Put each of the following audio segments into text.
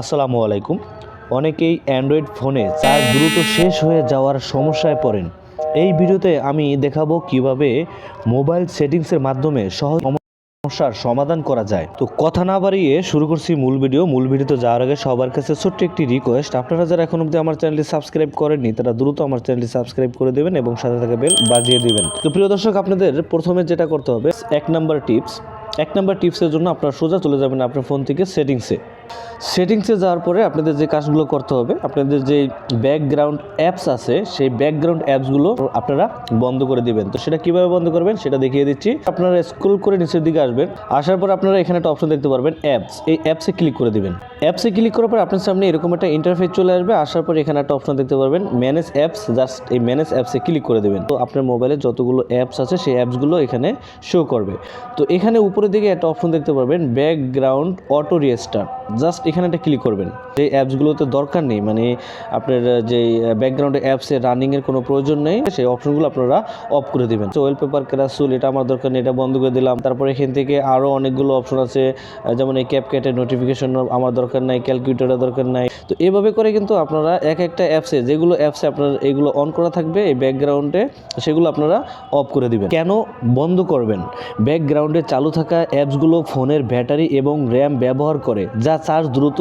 আসসালামু আলাইকুম। অনেকেই অ্যান্ড্রয়েড ফোনে চার্জ দ্রুত শেষ হয়ে যাওয়ার সমস্যায় পড়েন। এই ভিডিওতে আমি দেখাবো কীভাবে মোবাইল সেটিংসের মাধ্যমে সহজ সমস্যার সমাধান করা যায়। তো কথা না বাড়িয়ে শুরু করছি মূল ভিডিও। মূল ভিডিওতে যাওয়ার আগে সবার কাছে ছোট্ট একটি রিকোয়েস্ট আপনারা যারা এখন অবধি আমার চ্যানেলটি সাবস্ক্রাইব করেননি, তারা দ্রুত আমার চ্যানেলটি সাবস্ক্রাইব করে দেবেন এবং সাথে থাকা বেল বাজিয়ে দিবেন। তো প্রিয় দর্শক, আপনাদের প্রথমে যেটা করতে হবে, এক নাম্বার টিপস এক নাম্বার টিপসের জন্য আপনারা সোজা চলে যাবেন আপনার ফোন থেকে সেটিংসে সেটিংসে যাওয়ার পরে আপনাদের যে কাজগুলো করতে হবে, আপনাদের যে ব্যাকগ্রাউন্ড অ্যাপস আছে, সেই ব্যাকগ্রাউন্ড অ্যাপসগুলো আপনারা বন্ধ করে দিবেন। তো সেটা কীভাবে বন্ধ করবেন সেটা দেখিয়ে দিচ্ছি। আপনারা স্ক্রল করে নিচের দিকে আসবেন। আসার পর আপনারা এখানে একটা অপশন দেখতে পারবেন অ্যাপস এই অ্যাপসে ক্লিক করে দিবেন। অ্যাপসে ক্লিক করার পর আপনার সামনে এরকম একটা ইন্টারফেস চলে আসবে। আসার পর এখানে একটা অপশন দেখতে পারবেন ম্যানেজ অ্যাপস জাস্ট এই ম্যানেজ অ্যাপসে ক্লিক করে দেবেন। তো আপনার মোবাইলে যতগুলো অ্যাপস আছে, সেই অ্যাপসগুলো এখানে শো করবে। তো এখানে উপরের দিকে একটা অপশন দেখতে পারবেন ব্যাকগ্রাউন্ড অটো রিস্টার্ট জাস্ট এখানে একটা ক্লিক করবেন। যে অ্যাপসগুলোতে দরকার নেই মানে আপনার যে ব্যাকগ্রাউন্ডে অ্যাপসে রানিংয়ের কোনো প্রয়োজন নেই, সেই অপশনগুলো আপনারা অফ করে দেবেন। তো ওয়েল পেপার ক্রাসুল এটা আমার দরকার নেই, এটা বন্ধ করে দিলাম। তারপরে এখান থেকে আরও অনেকগুলো অপশন আছে যেমন এই ক্যাপক্যাটের নোটিফিকেশন আমার দরকার নাই ক্যালকুলেটারের দরকার নাই। তো এভাবে করে কিন্তু আপনারা এক একটা অ্যাপসে যেগুলো অ্যাপসে আপনার এগুলো অন করা থাকবে, এই ব্যাকগ্রাউন্ডে সেগুলো আপনারা অফ করে দিবেন। কেন বন্ধ করবেন? ব্যাকগ্রাউন্ডে চালু থাকা অ্যাপসগুলো ফোনের ব্যাটারি এবং র্যাম ব্যবহার করে, যা চার্জ দ্রুত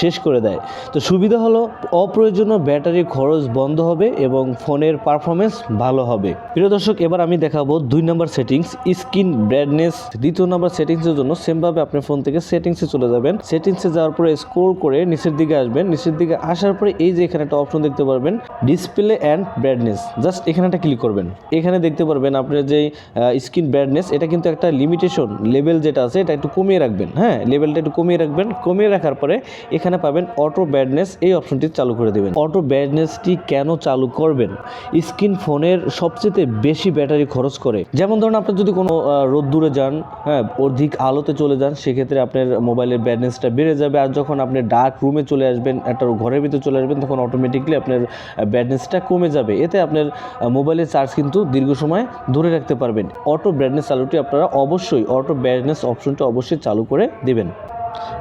শেষ করে দেয়। তো সুবিধা হলো অপ্রয়োজনীয় ব্যাটারি খরচ বন্ধ হবে এবং ফোনের পারফরমেন্স ভালো হবে। প্রিয় দর্শক, এবার আমি দেখাবো দুই নম্বর সেটিংস, স্ক্রিন ব্রাইটনেস। দ্বিতীয় নম্বর সেটিংসের জন্য সেমভাবে আপনার ফোন থেকে সেটিংসে চলে যাবেন। সেটিংসে যাওয়ার পরে স্ক্রোল করে নিচের দিকে আসবেন। নিচের দিকে আসার পরে এই যে এখানে একটা অপশন দেখতে পারবেন, ডিসপ্লে অ্যান্ড ব্রাইটনেস। জাস্ট এখানে একটা ক্লিক করবেন। এখানে দেখতে পারবেন আপনার যে স্ক্রিন ব্রাইটনেস, এটা কিন্তু একটা লিমিটেশন লেভেল যেটা আছে, এটা একটু কমিয়ে রাখবেন। হ্যাঁ লেভেলটা একটু কমিয়ে রাখবেন। কমিয়ে রাখার পরে এখানে পাবেন অটো ব্যাডনেস এই অপশনটি চালু করে দেবেন। অটো ব্রাইটনেসটি কেন চালু করবেন? স্ক্রিন ফোনের সবচেয়ে বেশি ব্যাটারি খরচ করে। যেমন ধরুন আপনি যদি কোনো রোদ্দুরে যান হ্যাঁ অধিক আলোতে চলে যান, সেক্ষেত্রে আপনার মোবাইলের ব্রাইটনেসটা বেড়ে যাবে। আর যখন আপনি ডার্ক রুমে চলে আসবেন, একটা ঘরের ভিতরে চলে আসবেন, তখন অটোমেটিকলি আপনার ব্রাইটনেসটা কমে যাবে। এতে আপনার মোবাইলের চার্জ কিন্তু দীর্ঘ সময় ধরে রাখতে পারবেন। অটো ব্রাইটনেস চালুটি আপনারা অবশ্যই অটো ব্যাডনেস অপশনটা অবশ্যই চালু করে দিবেন।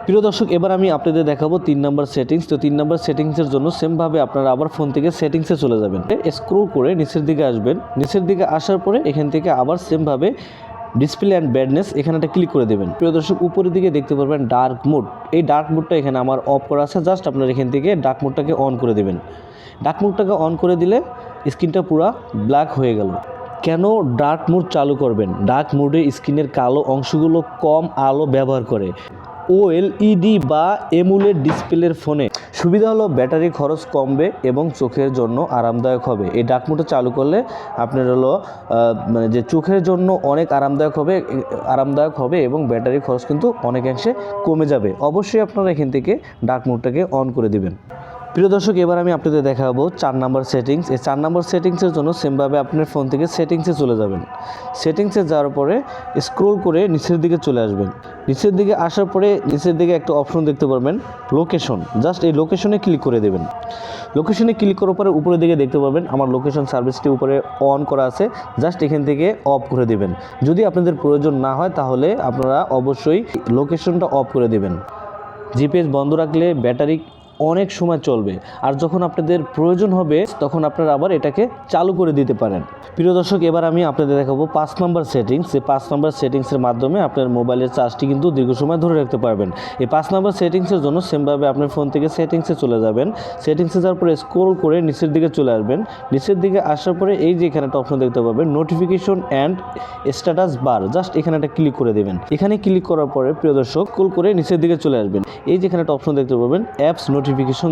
প্রিয় দর্শক, এবার আমি আপনাদের দেখাবো তিন নম্বর সেটিংস তো তিন নম্বর সেটিংসের জন্য সেমভাবে আপনারা আবার ফোন থেকে সেটিংসে চলে যাবেন। স্ক্রোল করে নিচের দিকে আসবেন। নিচের দিকে আসার পরে এখান থেকে আবার সেমভাবে ডিসপ্লে অ্যান্ড ব্যাডনেস এখানে একটা ক্লিক করে দেবেন। প্রিয় দর্শক, উপরের দিকে দেখতে পারবেন ডার্ক মোড এই ডার্ক মোডটা এখানে আমার অফ করা আছে। জাস্ট আপনার এখান থেকে ডার্ক মোডটাকে অন করে দেবেন। ডার্ক মোডটাকে অন করে দিলে স্ক্রিনটা পুরো ব্ল্যাক হয়ে গেল। কেন ডার্ক মোড চালু করবেন? ডার্ক মোডে স্ক্রিনের কালো অংশগুলো কম আলো ব্যবহার করে। ওএলইডি বা এমুলের ডিসপ্লের ফোনে। সুবিধা হলো ব্যাটারি খরচ কমবে এবং চোখের জন্য আরামদায়ক হবে। এই ডাক মোটর চালু করলে আপনার হলো মানে যে চোখের জন্য অনেক আরামদায়ক হবে আরামদায়ক হবে এবং ব্যাটারি খরচ কিন্তু অনেকাংশে কমে যাবে। অবশ্যই আপনারা এখান থেকে ডাক মোডটাকে অন করে দিবেন। প্রিয় দর্শক, এবার আমি আপনাদের দেখাবো চার নাম্বার সেটিংস এই চার নাম্বার সেটিংসের জন্য সেমভাবে আপনার ফোন থেকে সেটিংসে চলে যাবেন। সেটিংসে যাওয়ার পরে স্ক্রোল করে নিচের দিকে চলে আসবেন। নিচের দিকে আসার পরে নিচের দিকে একটা অপশন দেখতে পারবেন লোকেশন জাস্ট এই লোকেশনে ক্লিক করে দেবেন। লোকেশনে ক্লিক করার পরে উপরের দিকে দেখতে পাবেন আমার লোকেশন সার্ভিসটি উপরে অন করা আছে। জাস্ট এখান থেকে অফ করে দেবেন। যদি আপনাদের প্রয়োজন না হয়, তাহলে আপনারা অবশ্যই লোকেশনটা অফ করে দেবেন। জিপিএস বন্ধ রাখলে ব্যাটারি অনেক সময় চলবে। আর যখন আপনাদের প্রয়োজন হবে, তখন আপনারা আবার এটাকে চালু করে দিতে পারেন। প্রিয় দর্শক, এবার আমি আপনাদের দেখাবো পাঁচ নম্বর সেটিংস এই পাঁচ নম্বর সেটিংসের মাধ্যমে আপনার মোবাইলের চার্জটি কিন্তু দীর্ঘ সময় ধরে রাখতে পারবেন। এই পাঁচ নম্বর সেটিংসের জন্য সেমভাবে আপনার ফোন থেকে সেটিংসে চলে যাবেন। সেটিংসে যাওয়ার পরে স্ক্রোল করে নিচের দিকে চলে আসবেন। নিচের দিকে আসার পরে এই যে এখানে একটা অপশন দেখতে পাবেন notification and status bar just এখানে একটা ক্লিক করে দেবেন। এখানে ক্লিক করার পরে, প্রিয় দর্শক স্ক্রোল করে নিচের দিকে চলে আসবেন। এই যে এখানে একটা অপশন দেখতে পাবেন অ্যাপস নোটিফিকেশন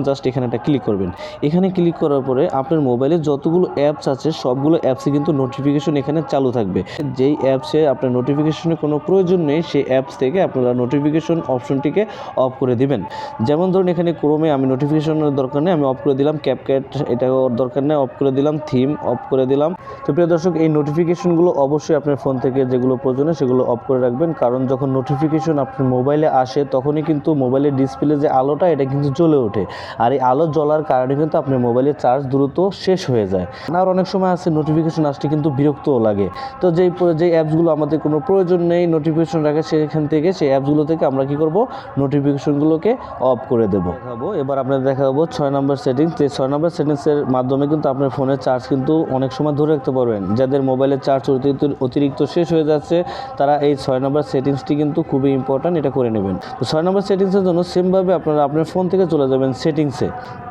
জাস্ট এখানে একটা ক্লিক করবেন। এখানে ক্লিক করার পরে আপনার মোবাইলে যতগুলো অ্যাপস আছে, সবগুলো অ্যাপসে কিন্তু নোটিফিকেশন এখানে চালু থাকবে। যেই অ্যাপসে আপনার নোটিফিকেশনের কোনো প্রয়োজন নেই, সেই অ্যাপস থেকে আপনারা নোটিফিকেশন অপশনটিকে অফ করে দিবেন। যেমন ধরুন, এখানে ক্রোমে আমি নোটিফিকেশনের দরকার নেই, আমি অফ করে দিলাম ক্যাপক্যাট এটাও দরকার নেই অফ করে দিলাম থিম অফ করে দিলাম। তো প্রিয় দর্শক, এই নোটিফিকেশনগুলো অবশ্যই আপনার ফোন থেকে যেগুলো প্রয়োজনীয় সেগুলো অফ করে রাখবেন। কারণ যখন নোটিফিকেশন আপনার মোবাইলে আসে, তখনই কিন্তু মোবাইলের ডিসপ্লে যে আলোটা, এটা কিন্তু জ্বলে ওঠে। আর এই আলো জ্বলার কারণে কিন্তু আপনার মোবাইলের চার্জ দ্রুত শেষ হয়ে যায়। আর অনেক সময় আছে নোটিফিকেশন আসতে কিন্তু বিরক্তও লাগে। তো যেই যেই অ্যাপসগুলো আমাদের কোনো প্রয়োজন নেই নোটিফিকেশন রাখে, সেখান থেকে, সেই অ্যাপসগুলো থেকে আমরা কি করব? নোটিফিকেশনগুলোকে অফ করে দেবো। দেখাবো। এবার আপনাদের দেখাবো ছয় নম্বর সেটিংস যে ছয় নম্বর সেটিংসের মাধ্যমে কিন্তু আপনার ফোনের চার্জ কিন্তু অনেক সময় ধরে রাখতে পারবেন। যাদের মোবাইলের চার্জ অতিরিক্ত অতিরিক্ত শেষ হয়ে যাচ্ছে, তারা এই ছয় নম্বর সেটিংসটি কিন্তু খুবই ইম্পর্ট্যান্ট এটা করে নেবেন। তো ছয় নম্বর সেটিংসের জন্য সেমভাবে আপনারা আপনার ফোন থেকে চলে যাবেন। সেটিংসে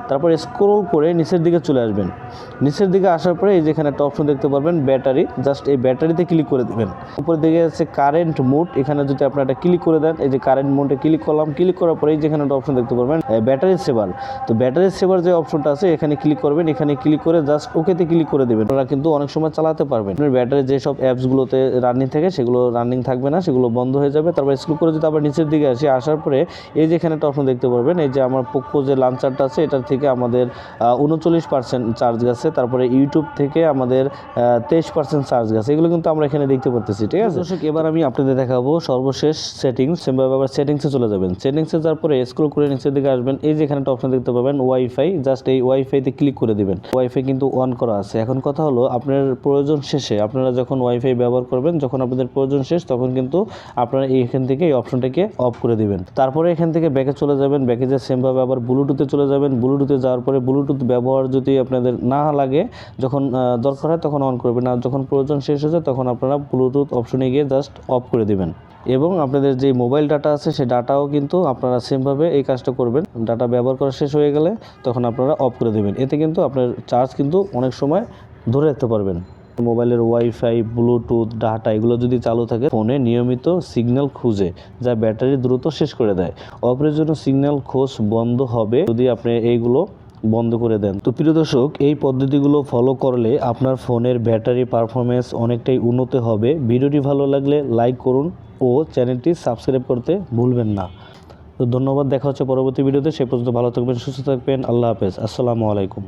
তারপর স্ক্রোল করে নিচের দিকে চলে আসবেন। নিচের দিকে আসার পরে এই যেখানে একটা অপশন দেখতে পারবেন ব্যাটারি জাস্ট এই ব্যাটারিতে ক্লিক করে দেবেন। উপরে দিকে আছে কারেন্ট মোড এখানে যদি আপনারা এটা ক্লিক করে দেন, এই যে কারেন্ট মোডে ক্লিক করলাম ক্লিক করার পরে এই যেখানে একটা অপশন দেখতে পারবেন ব্যাটারি সেভার তো ব্যাটারি সেভার যে অপশনটা আছে, এখানে ক্লিক করবেন। এখানে ক্লিক করে জাস্ট ওকেতে ক্লিক করে দেবেন। আপনারা কিন্তু অনেক সময় চালাতে পারবেন। আপনার ব্যাটারি যেসব অ্যাপসগুলোতে রানিং থাকে, সেগুলো রানিং থাকবে না, সেগুলো বন্ধ হয়ে যাবে। তারপর স্ক্রু করে যদি আবার নিচের দিকে আসি, আসার পরে এই যে এখানে একটা অপশন দেখতে পারবেন, এই যে আমার পোকো যে লাঞ্চারটা আছে, এটার থেকে আমাদের উনচল্লিশ পার্সেন্ট চার্জ গেছে, তারপরে ইউটিউব থেকে আমাদের তেইশ পার্সেন্ট চার্জ গেছে। এগুলো কিন্তু আমরা এখানে দেখতে পারতেছি, ঠিক আছে? দর্শক, এবার আমি আপনাদের দেখাবো সর্বশেষ সেটিংস সেভাবে আবার সেটিংসে চলে যাবেন। সেটিংসে যাওয়ার পরে স্ক্রল করে নিচের দিকে আসবেন। এই যে এখানে একটা অপশন দেখতে পাবেন ওয়াইফাই জাস্ট এই ওয়াইফাইতে ক্লিক করে দিবেন। ওয়াইফাই কিন্তু অন করা আছে। এখন কথা হলো, আপনার প্রয়োজন শেষে, আপনারা যখন ওয়াইফাই ব্যবহার করবেন, যখন আপনাদের প্রয়োজন শেষ, তখন কিন্তু আপনারা এইখান থেকে এই অপশনটাকে অফ করে দিবেন। তারপরে এখান থেকে ব্যাকে চলে যাবেন। ব্যাকে যে সেমভাবে আবার ব্লুটুথে চলে যাবেন। ব্লুটুথে যাওয়ার পরে ব্লুটুথ ব্যবহার যদি আপনাদের না লাগে, যখন দরকার হয় তখন অন করবেন। আর যখন প্রয়োজন শেষ হয়ে যায় তখন আপনারা ব্লুটুথ অপশনে গিয়ে জাস্ট অফ করে দেবেন। এবং আপনাদের যে মোবাইল ডাটা আছে সেই ডাটাও কিন্তু আপনারা সেমভাবে এই কাজটা করবেন। ডাটা ব্যবহার করা শেষ হয়ে গেলে তখন আপনারা অফ করে দেবেন। এতে কিন্তু আপনার চার্জ কিন্তু অনেক সময় ধরে রাখতে পারবেন। মোবাইলের ওয়াইফাই ব্লুটুথ ডাটা এগুলো যদি চালু থাকে, ফোনে নিয়মিত সিগন্যাল খুঁজে, যা ব্যাটারি দ্রুত শেষ করে দেয়। অপ্রয়োজনীয় সিগন্যাল খোঁজ বন্ধ হবে যদি আপনি এইগুলো বন্ধ করে দেন। তো প্রিয় দর্শক, এই পদ্ধতিগুলো ফলো করলে আপনার ফোনের ব্যাটারি পারফরমেন্স অনেকটাই উন্নত হবে। ভিডিওটি ভালো লাগলে লাইক করুন ও চ্যানেলটি সাবস্ক্রাইব করতে ভুলবেন না। তো ধন্যবাদ, দেখা হচ্ছে পরবর্তী ভিডিওতে। সে পর্যন্ত ভালো থাকবেন, সুস্থ থাকবেন, আল্লাহ হাফেজ। আসসালামু আলাইকুম।